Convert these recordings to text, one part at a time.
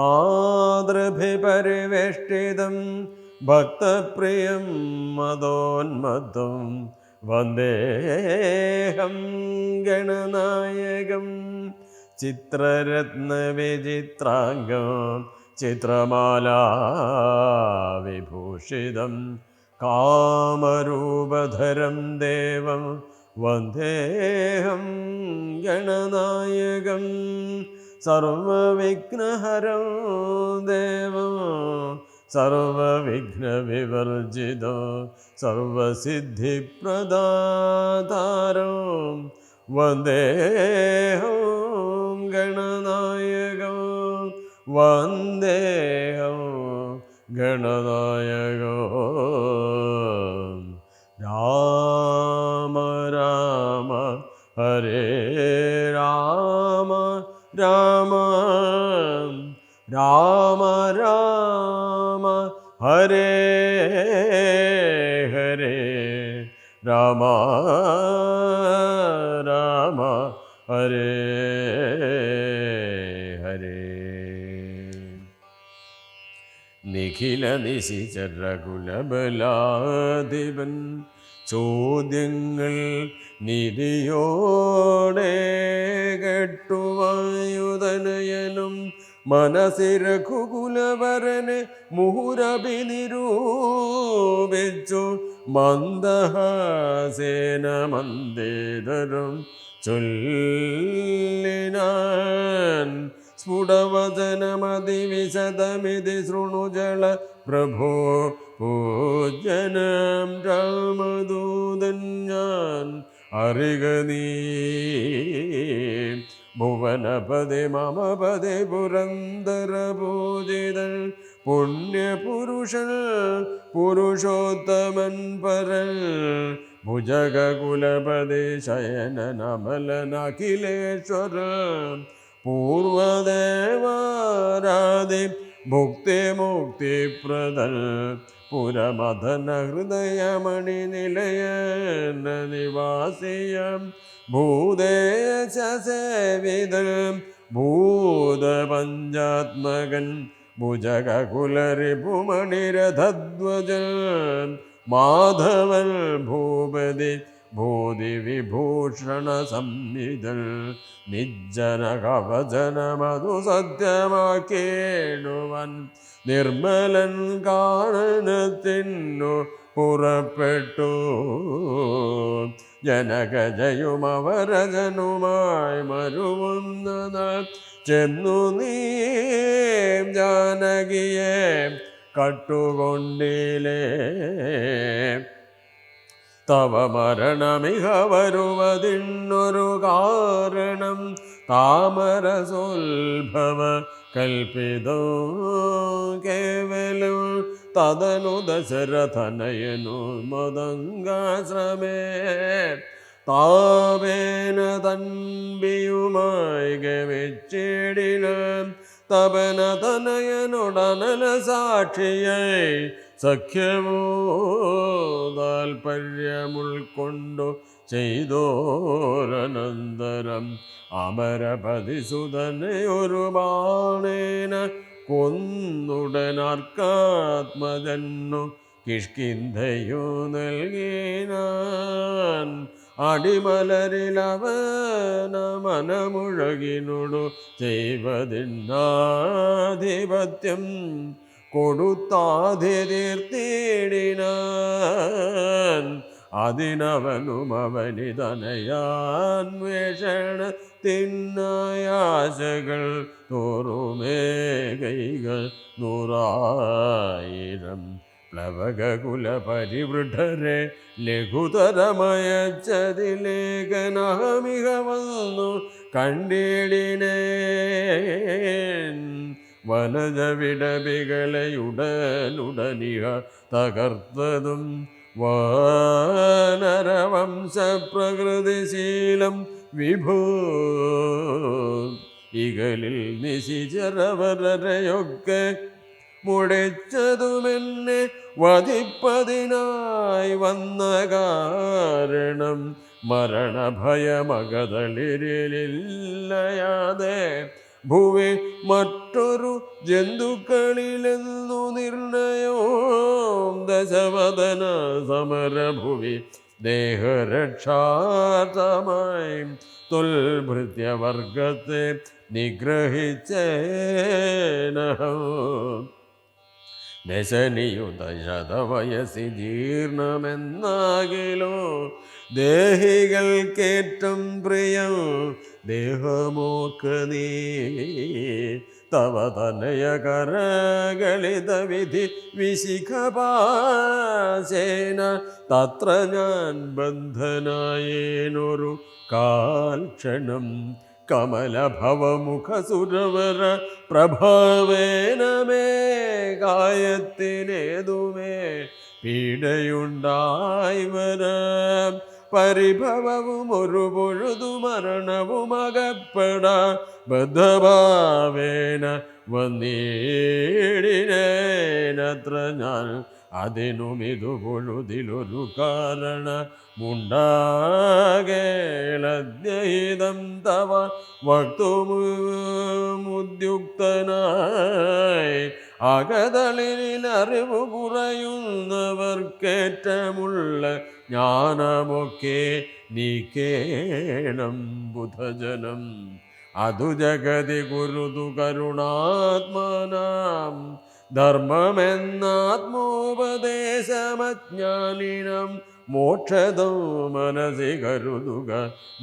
മാതൃഭിപരിവേഷ്ടിതം ഭക്തപ്രിയം മതോന്മതം വന്ദേഹം ഗണനായകം ചിത്രരത്നവിചിത്രാംഗം ചിത്രമാലാ വിഭൂഷിതം കാമരൂപധരം ദേവം വന്ദേഹം ഗണനായകം സർവവിഘ്നഹരം ദേവം സർവവിഘ്നവിവർജിതോ സർവസിദ്ധിപ്രദാതാരം വന്ദേഹം ഗണനായകോ വന്ദേഹം ഗണനായകോ. രാമ രാമ ഹരേ രാമ രാമ ഹരേ ഹരേ രാമ രാമ ഹരേ ഹരേ. നിഖില നിശിചരകുലബലാധിപൻ ചോദ്യങ്ങൾ നിധിയോടെ കെട്ടുവായുധനയനും മനസ്സിരഘുകുലവരന് മുഹുരഭി നിരൂപിച്ചു മന്ദഹാസേന മന്ദേതരം ചൊല്ലിനാൻ. സ്ഫുടവചനമതിവിശദമിതി ശൃണുജള പ്രഭോ പൂജനം രാമദൂതൻ ഞാൻ അറിക നീ ഭുവനപതി മമപതി പുരന്തരപൂജിതൾ പുണ്യപുരുഷൻ പുരുഷോത്തമൻ പരൽ ഭുജകുലപതി ശയനമലനഖിലേശ്വര പൂർവദേവാരാധി ഭുക്തിമുക്തിപ്രദൽ പുരമഥന ഹൃദയമണി നിലയന നിവാസിയം ഭൂദേശസേവിതൻ ഭൂതപഞ്ചാത്മകൻ ഭുജകുലരിപുമണിരഥധ്വജൻ മാധവൽ ഭൂപതി ഭൂതി വിഭൂഷണ സംവിധൽ നിജ്ജന കവചനമതു സത്യമാക്കേണുവൻ നിർമ്മലൻ കാണനത്തിന്നു പുറപ്പെട്ടു ജനകജയുമവരജനുമായി മരുവുന്ന ചെന്നു നീ ജാനകിയെ കട്ടുകൊണ്ടിലേ. തവ മരണമിഹ വരുവതിന്നൊരു കാരണം താമരസുൽഭവ കൽപ്പിതോ കേവലം തദനു ദശരഥനയനു മതംഗാശ്രമേ താപേന തൻപിയുമായി തപന തനയനുടനല സാക്ഷിയായി സഖ്യമോ താൽപര്യമുൾക്കൊണ്ടു ചെയ്തോരനന്തരം അമരപതിസുതനെ ഒരു ബാണേന കൊന്നുടനാർക്കാത്മജന്നു കിഷ്കിന്ധയോ നൽകിനാൻ അടിമലരിലവന മനമുഴകിനോടു ചെയ്വതിന്നാധിപത്യം കൊടുത്താതിരീർത്തിടിനാൻ അതിനവനും അവനിതനയാന്വേഷണ തിന്നായാശകൾ തോറുമേ കൈകൾ നൂറായിരം. പ്ലവകുല പരിവൃഢരെ ലഘുതരമയച്ചതിലേഖനഹമിക വന്നു കണ്ടിടിനെ വനജ വിടവികളയുടനുടനിഹ തകർത്തതും വാനരവംശപ്രകൃതിശീലം വിഭൂ ഇകലിൽ നിശിചരവരയൊക്കെ മുടിച്ചതുമെന്നെ വധിപ്പതിനായി വന്ന കാരണം മരണഭയമകതളിരിലില്ലയാതെ ഭൂവി മറ്റൊരു ജന്തുക്കളിലെന്നു നിർണയോ ദശവദന സമരഭുവി ദേഹരക്ഷാർത്ഥമായി തുൽഭൃത്യവർഗത്തെ നിഗ്രഹിച്ചേനഹോ. ദശനിയുത ശതവയസി ജീർണമെന്നാകിലോ ദേഹികൾക്കേറ്റം പ്രിയം ദേഹമോക്ക് നീ. തവ തനയ കരകളിത വിധി വിശിഖപാശേന തത്ര ഞാൻ ബന്ധനായേനൊരു കാൽക്ഷണം. കമലഭവമുഖസുരവര പ്രഭാവേന മേ ഗായത്തിനേതുമേ. പീഡയുണ്ടായി വരാം. പരിഭവവും ഒരു പൊഴുതു മരണവും അകപ്പെടാ. ബദ്ധഭാവേന വന്നീടിനേനത്ര ഞാൻ അതിനും മിതുപൊഴുതിലൊരു കാരണ മുണ്ടാകേളദ്യഹിതം തവ വക്തുമുദ്യുക്തനായി അകതളിൽ അറിവ് കുറയുന്നവർക്കേറ്റമുള്ള ജ്ഞാനമൊക്കെ നീക്കേണം ബുധജനം. അതു ജഗതി കുരുതു കരുണാത്മനാം ധർമ്മമെന്നാത്മോപദേശമജ്ഞാനിനം മോക്ഷതോ മനസി കരുതുക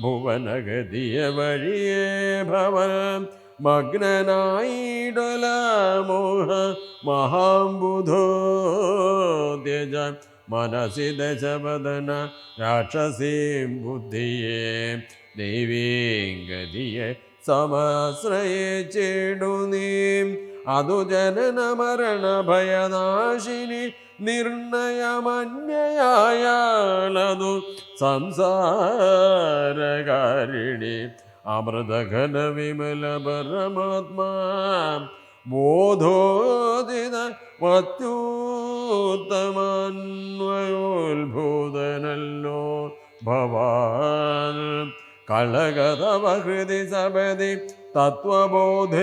ഭുവനഗതിയ വഴിയേ ഭവൻ മഗ്നനായിടല മോഹ മഹാംബുധോ ത്യജ മനസി ദശവദന രാക്ഷസീം ബുദ്ധിയെ ദൈവീം ഗതിയെ സമശ്രയിച്ചിടു നീ അതു ജനന മരണ ഭയനാശിനി നിർണയമന്യയായാലതു സംസാരകാരിണി അമൃതഘന വിമല പരമാത്മാ ബോധോദിത മത്യൂത്തമാന്വയോത്ഭൂതനല്ലോ ഭവാൻ. കളകതവഹൃതി സപതി തത്വബോധേന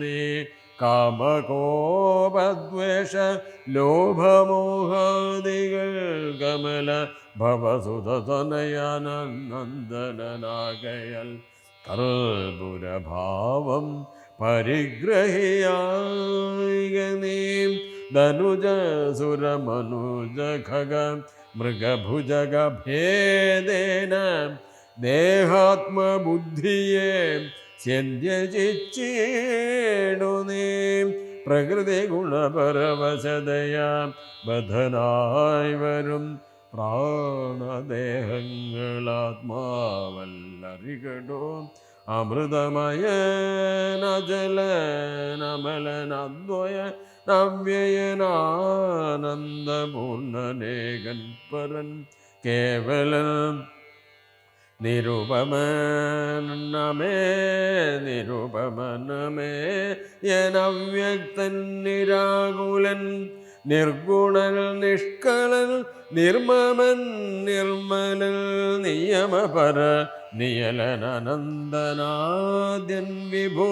നീ കാമകോപദ്വേഷ ലോഭമോഹാദികൾ കമല ഭവസുതനയാനന്ദനാകയൽ കൽപുരഭാവം പരിഗ്രഹിയായിക നീ. ധനുജസുരമനുജ ഖഗ മൃഗഭുജഗ ഭേദേന ദേഹാത്മബുദ്ധിയെ ചെന്യജിച്ചേടു നീ പ്രകൃതി ഗുണപരവശതയാ ബധനായി വരും പ്രാണദേഹങ്ങളാത്മാവല്ലറികടോ. അമൃതമയനജലനമലനദ്വയ നവ്യയനാനന്ദപൂർണനേകൻ പരൻ കേവലം നിരുപമനമേ നിരുപമനമേ യനവ്യക്തൻ നിരാകുലൻ നിർഗുണൽ നിഷ്കളൽ നിർമ്മമൻ നിർമ്മലൽ നിയമപര നിയലനന്ദനാദ്യൻ വിഭു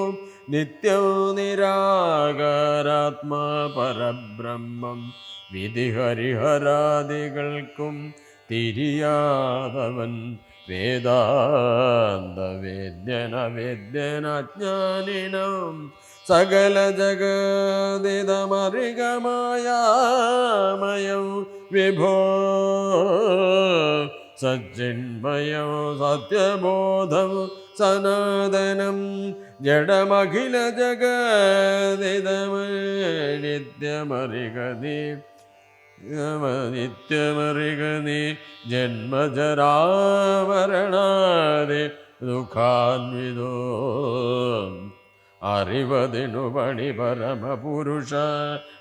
നിത്യം നിരാകാരാത്മാ പരബ്രഹ്മം വിധിഹരിഹരാദികൾക്കും തിരിയാതവൻ വേദാന്ത വേദ്യന വേദ്യനജ്ഞാനിനം സകല ജഗതിതമറികമായാമയം വിഭോ സജ്ജിന്മയോ സത്യബോധം സനാതനം ജഡമഖില ജഗതിതമനിത്യമറികതി നിത്യമറികനി ജന്മജരാവരണാതെ ദുഃഖാൻവിതോ അറിവതിനു പണി പരമപുരുഷ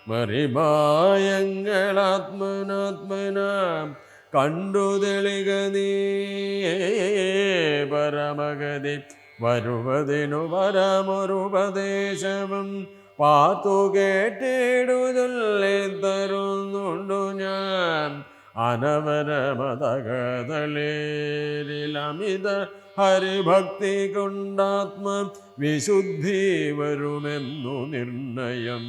മറിമായങ്ങളാത്മനാത്മന. കണ്ടു തെളിക നീ പരമഗതി. വരുവതിനു പരമൊരുപദേശവും പാത്തു കേട്ടിടുതല്ലേ തരുന്നുണ്ടു ഞാൻ. അനവരമതകളിലമിത ഹരിഭക്തി കൊണ്ടാത്മ വിശുദ്ധി വരുമെന്നു നിർണയം.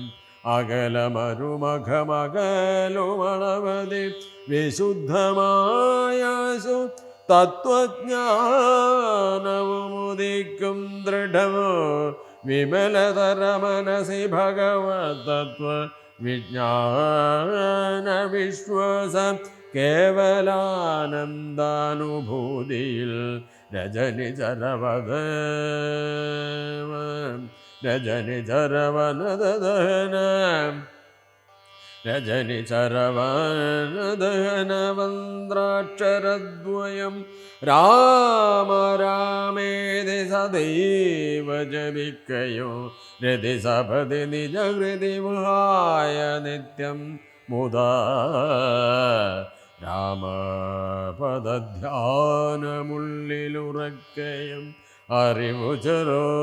അകലമരുമഖമകലുമളവതി വിശുദ്ധമായാശു തത്വജ്ഞാനവുമുദിക്കും ദൃഢമോ विमलतरमनसि भगवत्तत्त्व विज्ञानविश्वासं केवलानन्दानुभूतिल् रजनि चरवद रजनि चरवनदहनम् രജനി ചരവനദഹനവന്ത്രാക്ഷരദ്വയം രാമ രാമേതി സദൈവ ജപിക്കയോ. രതി സപതി നിജഹൃതി വിഹായ നിത്യം മുത രാമപദധ്യാനമുള്ളിലുറക്കയും അറിവു ചെറുതകതളിരിലൊരു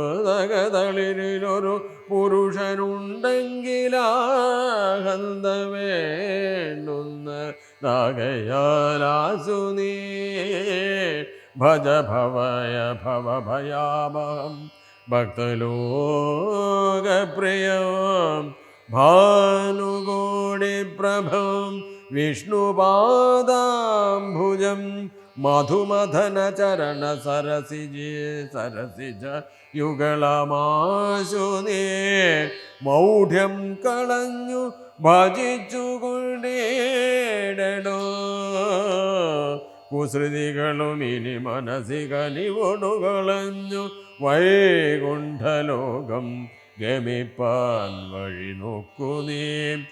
ഭജ ഭവയ ഭവ ഭയാമഹം ഭക്തലോകപ്രിയം ഭാനുകോടി പ്രഭം വിഷ്ണുപാദാംഭുജം മധുമഥന ചരണ സരസിജി സരസിജ യുഗളമാശു നീ മൗഢ്യം കളഞ്ഞു ഭജിച്ചു കൊണ്ടേടോ കുസൃതികളും ഇനി മനസ്സി ഒണുകളഞ്ഞു വൈകുണ്ഠലോകം ഗമിപ്പാൻ വഴി നോക്കു നീ.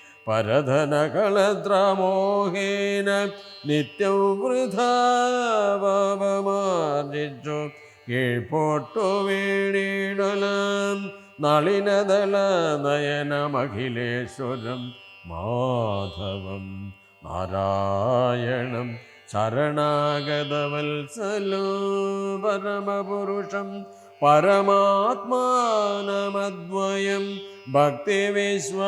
നിത്യം വൃഥാപമാർജിച്ചു കീഴ്പോട്ടു വീണിടലാം. നളിനതല നയനമഖിലേശ്വരം. മാധവം നാരായണം ശരണാഗതവത്സലോ പരമപുരുഷം പരമാത്മാനമദ്വയം ഭക്തിവിശ്വാസേന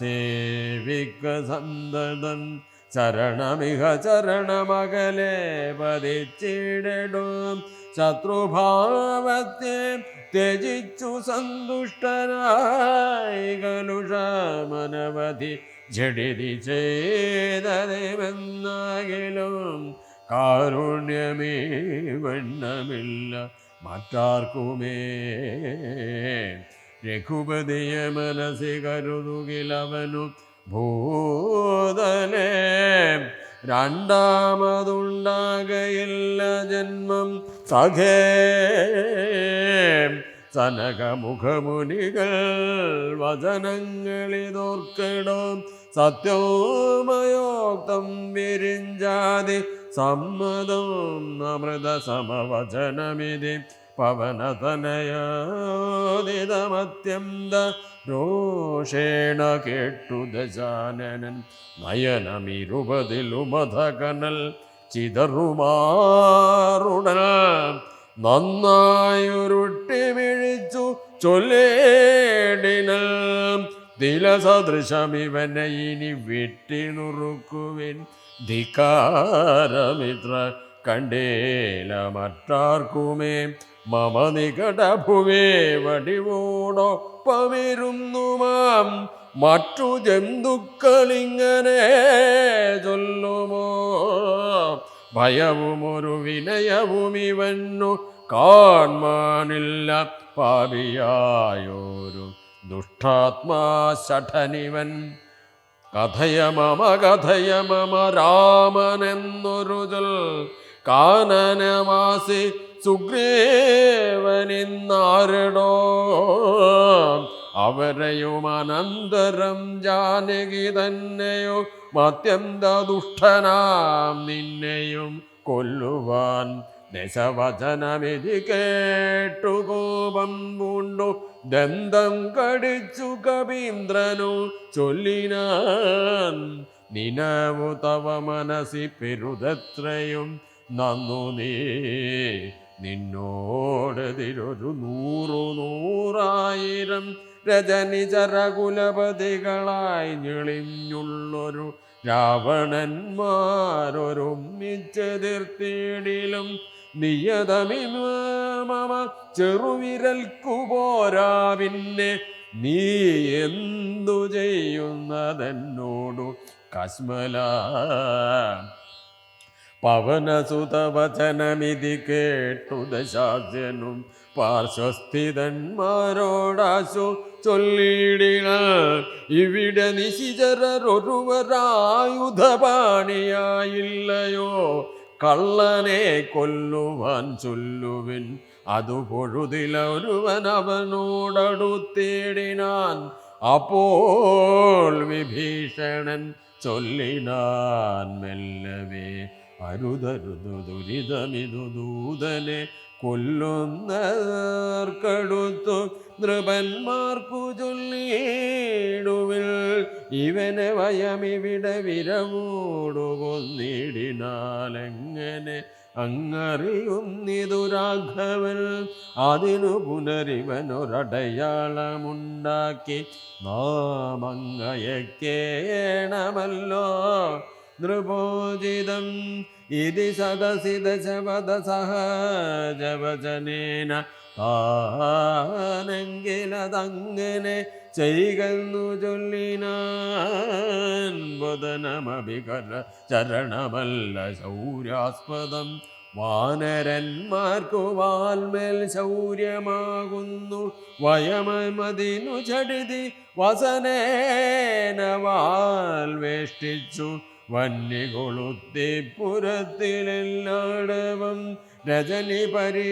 സേവിക്ക സന്തതം ശരണമിഹ ചരണമകലെ പതിച്ചിടടും ശത്രുഭാവത്തെ ത്യജിച്ചു സന്തുഷ്ടനായി കലുഷമനവധി ജഡിതി ചെയ്തതെന്നാകിലും കാരുണ്യമേ വണ്ണമില്ല. മറ്റാർക്കുമേ രഘുപതിയ മനസ്സി കരുതുകിലവനു ഭൂതലേ രണ്ടാമതുണ്ടാകയില്ല ജന്മം സഖേ. സനകമുഖമുനികൾ വചനങ്ങളിതോർക്കണം സത്യോമയോക്തം വിരിഞ്ചാതി സമ്മതം അമൃത സമവചനമിതി പവനതനയോദിതമത്യന്ത രോഷേണ കേട്ടു ദശാനനൻ നയനമിരുപതിലുമധകനൽ ചിതറുമാറുടൽ നന്നായൊരുട്ടി വിഴിച്ചു ചൊല്ലേടിനൽ തിലസദൃശമിവനെ ഇനി വെട്ടിനുറുക്കുവിൻ. ധിക്കാരമിത്ര കണ്ടേല മറ്റാർക്കുമേ. മമ നികടഭുവേ വടിവോടൊപ്പമിരുന്നു മാം മറ്റു ജന്തുക്കളിങ്ങനെ ചൊല്ലുമോ? ഭയവുമൊരു വിനയവും ഇവന്നു കാൺമാനില്ല പാപിയായോരു ദുഷ്ടാത്മാ ശഠനിവൻ. കഥയമമ കഥയമമ കഥയ മമ രാമനെന്നൊരു ചൊൽ കാനനമാസി സുഗ്രീവനിന്നാരടോ? അവരെയും അനന്തരം ജാനകി തന്നെയോ? അത്യന്തദുഷ്ടനാം നിന്നെയും കൊല്ലുവാൻ ദശവചനമിതി കേട്ടു കോപം പൂണ്ടു ദന്തം കടിച്ചു കവീന്ദ്രനു ചൊല്ലിനാൻ. നിനവു തവ മനസ്സി പെരുതത്രയും. നന്നു നീ നിന്നോടതിരൊരു നൂറു നൂറായിരം രജനി ചരകുലപതികളായി ഞെളിഞ്ഞുള്ളൊരു രാവണന്മാരൊരുമിച്ചെതിർത്തിടിലും. നിയതമിമ ചെറുവിരൽക്കു പോരാ പിന്നെ നീ എന്തു ചെയ്യുന്നതെന്നോടു കശ്മല പവനസുതവചനമിതി കേട്ടു ദശാസ്യനും പാർശ്വസ്ഥിതന്മാരോടാശു ചൊല്ലിടിന ഇവിടെ നിശിചരൊരുവരായുധപാണിയായില്ലയോ കള്ളനെ കൊല്ലുവാൻ ചൊല്ലുവിൻ. അതു പൊഴുതിലൊരുവൻ അവനോടടുത്തേടിനാൻ. അപ്പോൾ വിഭീഷണൻ ചൊല്ലിനാൻ മെല്ലവേ. അരുതരുതു ദുരിതമിതു ദൂതനെ കൊല്ലുന്നവർക്കടുത്തു നൃപന്മാർക്കു ചൊല്ലിയിടുവിൽ ഇവനെ വയമിവിടെ വിരമൂടുകൊന്നിടിനാലെങ്ങനെ അങ്ങറിയുന്നിതു രാഘവൻ അതിനു പുനരിവനൊരടയാളമുണ്ടാക്കി നാമങ്ങയക്കേണമല്ലോ നൃപോചിതം ഇതി സദസി ദശപദ സഹജവചനേന താനെങ്കിലതങ്ങനെ ചെയ്കന്നു ചൊല്ലിനാൻ വദനമഭികര ചരണമല്ല ശൗര്യാസ്പദം. വാനരന്മാർക്കു വാൽമേൽ ശൗര്യമാകുന്നു. വയമതിനു ചടുതി വസനേന വാൽ വേഷ്ടിച്ചു വന്യകൊളുത്തി പുരത്തിലെല്ലാടവം രജനി പരി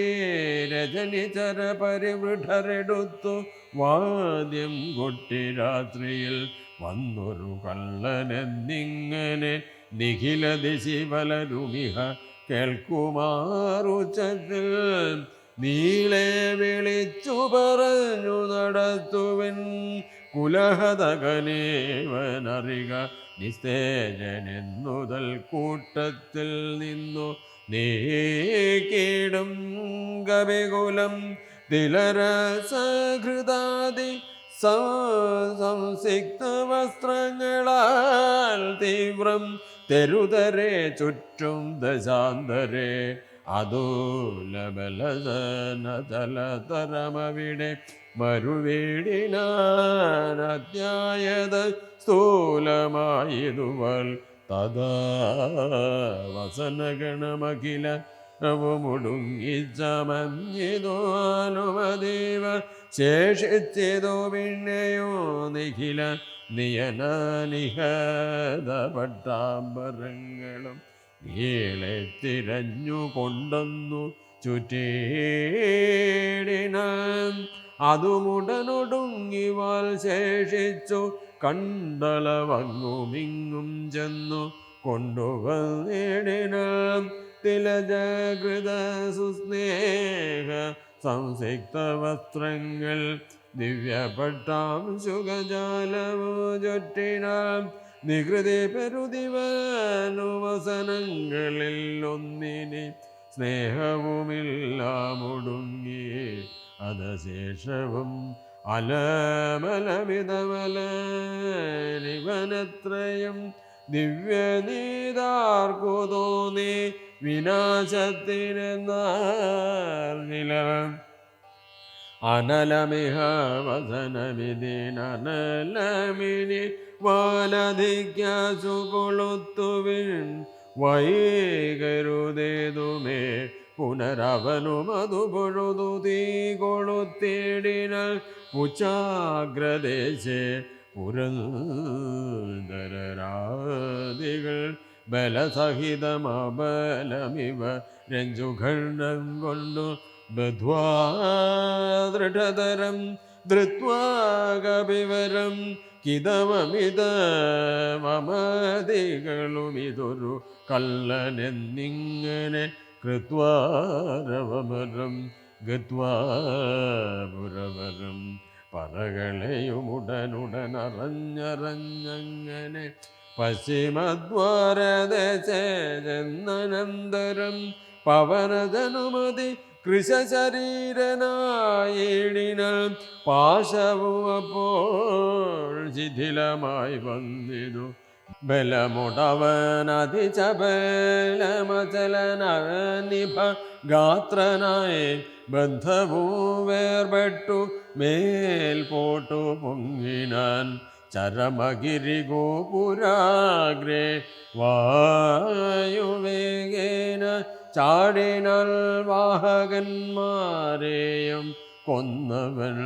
രജനി ചര പരിവൃഢരെടുത്തു വാദ്യം കൊട്ടി രാത്രിയിൽ വന്നൊരു കള്ളനെന്നിങ്ങനെ നിഖില ദിശി പലരുമിഹ കേൾക്കുമാറുച്ചത്തിൽ നീളെ വിളിച്ചു പറഞ്ഞു നടത്തുവൻ കുലഹതകനേവനറിക നിസ്തേജനെന്നുതൽ കൂട്ടത്തിൽ നിന്നു നീക്കിടും കവികുലം തിലരസഹൃതാതി സംസിക്ത വസ്ത്രങ്ങളാൽ തീവ്രം തെരുതരെ ചുറ്റും ദശാന്തരെ അതൂലബലതനതലതരമവിടെ മരുവീടിനാനധ്യായത സ്ഥൂലമായതുവൽ തഥാ വസനഗണമഖില മുടുങ്ങിച്ചമഞ്ഞിതോ അനുമതീവ ശേഷിച്ചതോ പിന്നെയോ നിഖില നിയനാനിഹതപട്ടാംബരങ്ങളും നീളെ തിരഞ്ഞു കൊണ്ടെന്നു ചുറ്റേടിനാൻ അതുമുടനൊടുങ്ങി വാൽ ശേഷിച്ചു കണ്ടളവങ്ങുമിങ്ങും ചെന്നു കൊണ്ടുവന്നിടിനാം തിലജാകൃത സുസ്നേഹ സംസിക്ത വസ്ത്രങ്ങൾ ദിവ്യപട്ടാം സുഖജാലവോ ചുറ്റിനാം. നികൃതി പെരുതിവനുവസനങ്ങളിൽ ഒന്നിനി സ്നേഹവുമില്ലാമൊടുങ്ങി. അതശേഷവും അലമലമിതമലനിവനത്രയം ദിവ്യനീതാർക്കു തോന്നി വിനാശത്തിനെന്നറിഞ്ഞിലവൻ അനലമിഹ വസനമിതിനനലമിനി വാലധിക്കാസു കൊളുത്തുവിൻ വൈകരുതേതുമേ പുനരവനുമതു പൊഴുതു തീ കൊളുത്തിടിന ഉച്ചാഗ്രദേശേ പുരന്തരാദികൾ ബലസഹിതമബലമിവ രഞ്ജുഖണ്ഡം കൊണ്ടു ബധ്വാ ദൃഢതരം ധൃത്വാ കിതവമിത മമതികളുമിതൊരു കല്ലനെന്നിങ്ങനെ കൃത്വാരവമരം ഗത്വാപുരവരം. പനകളെയുമുടനുടനറഞ്ഞറഞ്ഞങ്ങനെ പശ്ചിമദ്വാരദശനന്തരം പവനജനുമതി കൃശശരീരനായിടിനാൽ പാശവും അപ്പോൾ ശിഥിലമായി വന്നിതു ബലമുടവനതിചബലമചലനിഭ ഗാത്രനായി ബന്ധവും വേർപെട്ടു. മേൽ പോട്ടു പൊങ്ങിനാൻ ചരമഗിരി ഗോപുരാഗ്രേ വായുവേഗേന ചാടിനൽ വാഹകന്മാരെയും കൊന്നവൻ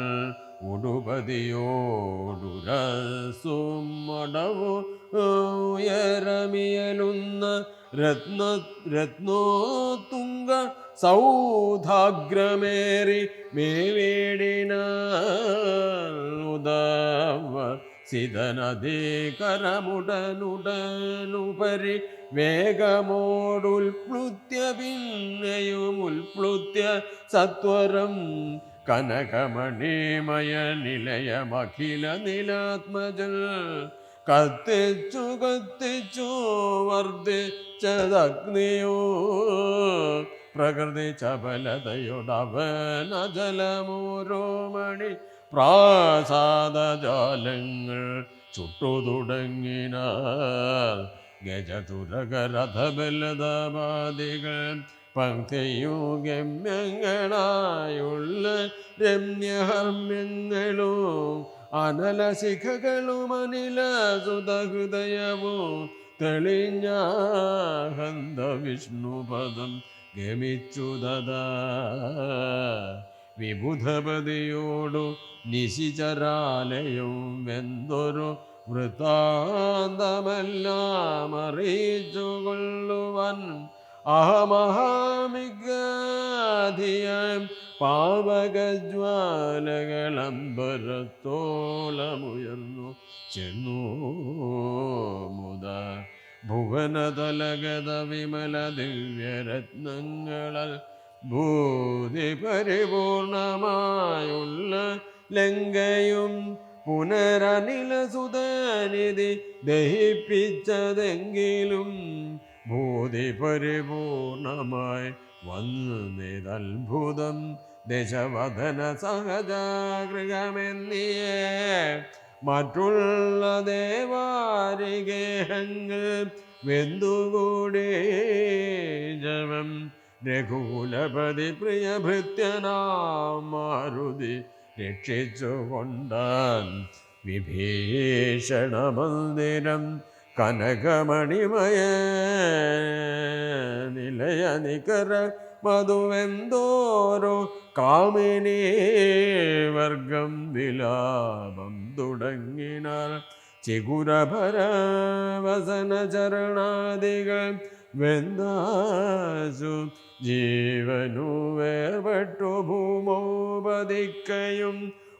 ഉടുപതിയോടുരസുമടവു ഉയരമിയലുന്ന രത്ന രത്നോത്തുങ്ക സൗധാഗ്രമേറി മേവേടിന ഉദവ സിതനദീകരമുടനുടനുപരി വേഗമോടുൽപ്ലുത്യ പിന്നെയും ഉൽപ്ലുത്യ സത്വരം കനകമണിമയ നിലയമഖില നിലാത്മജൽ കത്തിച്ചു കത്തിച്ചു വർദ്ധിച്ചതഗ്നിയോ പ്രകൃതി ചപലതയുടവനജലമോരോ മണി പ്രാസാദജാലങ്ങൾ ചുട്ടു തുടങ്ങിനാൽ ഗജതുരകരഥബലതപാദികൾ പങ്ക്തിയും ഗമ്യങ്ങളായുള്ള രമ്യഹമ്യങ്ങളും അനലശിഖകളും അനില സുതഹൃദയവും തെളിഞ്ഞാഹന്ത വിഷ്ണുപദം ഗമിച്ചു ദദാ വിബുധപതിയോടു നിശിചരാലയും വെന്തൊരു വൃത്താന്തമെല്ലാം അറിയിച്ചു കൊള്ളുവാൻ അഹമഹാമിഗാധിയാം പാവകജ്വാലകളമ്പരത്തോളമുയർന്നു. ചെന്നു മുത ഭുവനതലഗത വിമല ദിവ്യരത്നങ്ങളൽ ഭൂതി പരിപൂർണമായുള്ള ലങ്കയും പുനരനില സുതനിധി ദഹിപ്പിച്ചതെങ്കിലും ഭൂതി പരിപൂർണമായി വന്നിതത്ഭുതം ദശവധന സഹജാഗൃഹമെന്നിയേ മറ്റുള്ള ദേവാരികേഹങ്ങൾ വെന്തുകൂടി ജവം രഘുകുലപതി പ്രിയഭൃത്യനാം മാരുതി വിഭീഷണ മന്ദിരം കനകമണിമയ നിലയ നികര മധുവെന്തോരോ കാമിനി വർഗം വിലാപം തുടങ്ങിനാൽ ചിഗുരഭര വസന ചരണാദികൾ വെന്താസു ജീവനു വേർപെട്ടു ഭൂമോപതിക്കയും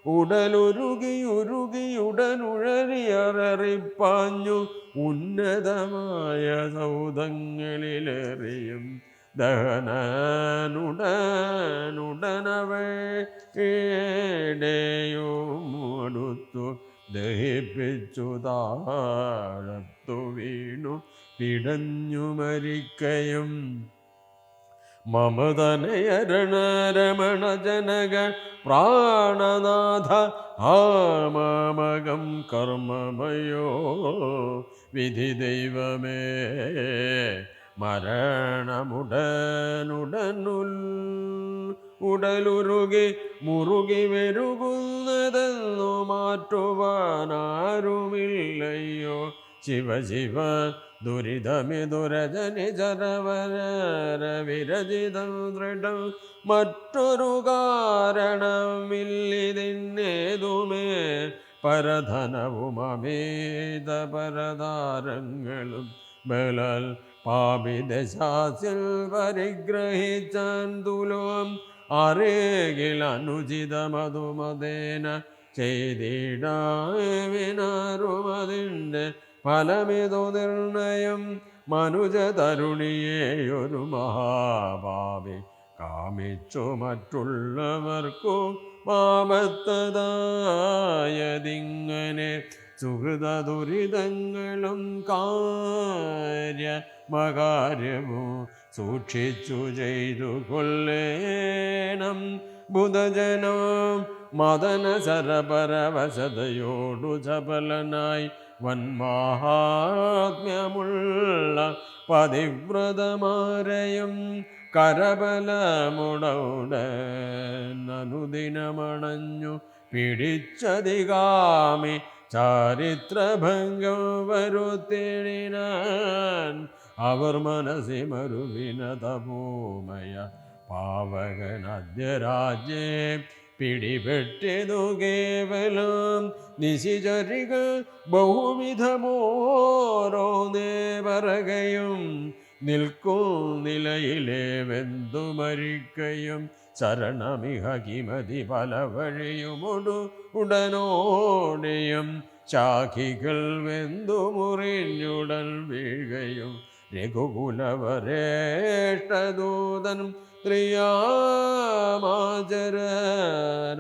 ഉടലുരുകി ഉരുകി ഉടനുഴറിയറിപ്പാഞ്ഞു ഉന്നതമായ സൗധങ്ങളിലേറിയും ദഹനനുടനുടനവേടേയുമടുത്തു ദഹിപ്പിച്ചു താഴത്തു വീണു പിടഞ്ഞു മരിക്കയും മമതനയരണരമണ ജനക പ്രാണനാഥ ആമകം കർമ്മമയോ? വിധി ദൈവമേ മരണമുടനുടനുൽ ഉടലുരുകി മുറുകി വരുകുന്നതെന്നു മാറ്റുവാനാരുമില്ലയോ ശിവ ശിവ ദുരിതമിതുരജനി ജരവര വിരചിതം ദൃഢം മറ്റൊരു കാരണമില്ലിതിന്നേതുമേ? പരധനവും അമേത പരതാരങ്ങളും ബലൽ പാപിദശാസിൽ പരിഗ്രഹിച്ചാൻ തുലോം അറികിൽ അനുചിതമതുമതേന ചെയ്തിടാവിനാരുമതിന്റെ ഫലമിതു നിർണയം മനുജ തരുണിയേയൊരു മഹാഭാവി. കാമിച്ചു മറ്റുള്ളവർക്കു പാപത്തതായതിങ്ങനെ സുഹൃത ദുരിതങ്ങളും കാര്യമകാര്യവും സൂക്ഷിച്ചു ചെയ്തു കൊള്ളേണം. ബുധജനം മദന സരപരവശതയോടു ചപലനായി വന്മാഹാത്മ്യമുള്ള പതിവ്രതമാരെയും കരബലമുടൗടനുദിനമണഞ്ഞു പിടിച്ചതികാമി ചാരിത്രഭംഗം വരുത്തിടിനാൻ അവർ മനസ്സി മരുവിന തപോമയ പാവകനദ്യരാജ്യേ പിടിപെട്ടിതു കേവലം നിശിചരികൾ ബഹുവിധമോരോ നേവറകയും നിൽക്കും നിലയിലെ വെന്തു മരിക്കയും ശരണമിഹ കിമതി പല വഴിയുമൊടു ഉടനോടെയും ചാഖികൾ വെന്തു മുറിഞ്ഞുടൽ വീഴുകയും രഘുകുലവരേഷ്ടദൂതൻ ത്രിയാമാചര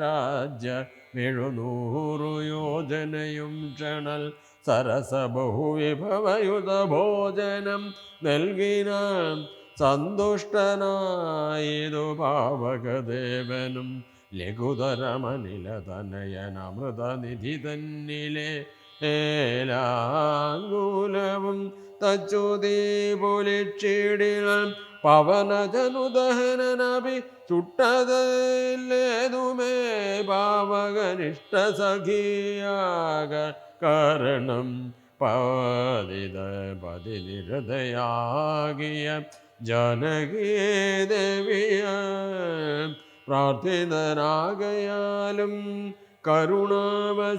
രാജ്യ എഴുന്നൂറു യോജനയും ക്ഷണൽ സരസ ബഹുവിഭവയുത ഭോജനം നൽകിനാൻ സന്തുഷ്ടനായതു പാവകദേവനും ലഘുതരമനില തനയനമൃതനിധി തന്നിലെ ഏലാങ്കൂലവും തച്ചുതീ പൊലിച്ചിടിനാൽ പവനജനുദഹനനഭി ചുട്ടതല്ലേതുമേ പാവകനിഷ്ട സഖിയാക കാരണം പതിത പതിനിരതയാകിയ ജനകീദേവിയ പ്രാർത്ഥിതനാകയാലും കരുണാവശാവനിതനെ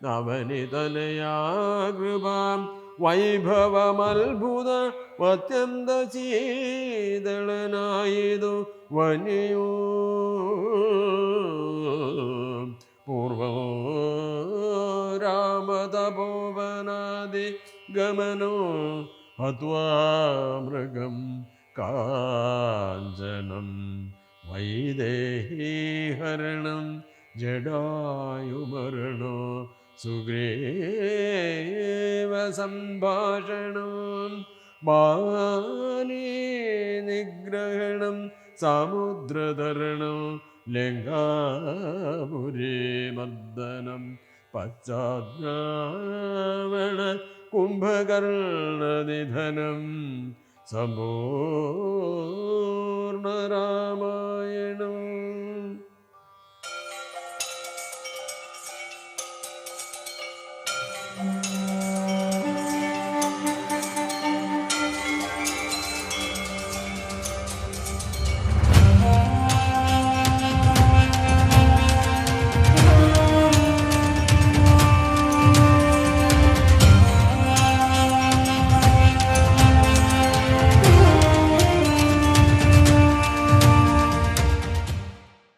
നവനിതനയാ കൃപാം വൈഭവമത്ഭുത അത്യന്ത ശീതളനായതു വനിയോ. പൂർവോ രാമതപോവനാദി ഗമനോ അത്വാമൃഗം കാഞ്ചനം വൈദേഹീഹരണം ജഡായുമരണോ സുഗ്രീവ സംഭാഷണം ബാലി നിഗ്രഹണം സമുദ്രധരണം ലങ്കാപുരേ മർദ്ദനം പശ്ചാദ്രാവണ കുംഭകർണനിധനം സമ്പൂർണ രാമായണം.